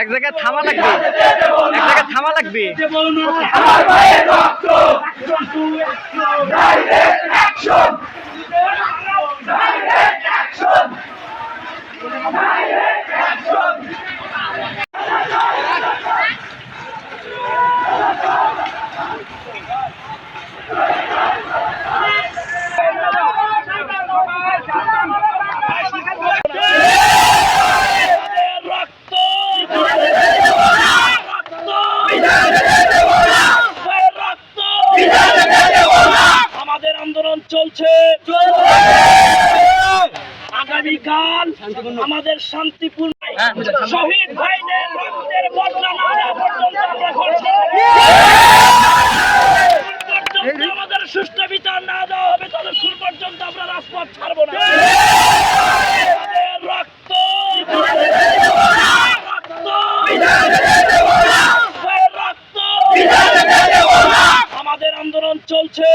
এক জায়গায় থামা লাগবে। এক জায়গায় থামা লাগবে। আমাদের আন্দোলন আগামীকাল আমাদের শান্তিপূর্ণ শহীদ ভাইদের রক্তের বদলা না পর্যন্ত আমরা ঘোষণা আমাদের সুষ্ঠু বিচার না দেওয়া হবে ততক্ষণ পর্যন্ত আমরা রাজপথ ছাড়বো না আমাদের রক্ত রক্ত রক্ত আমাদের আন্দোলন চলছে।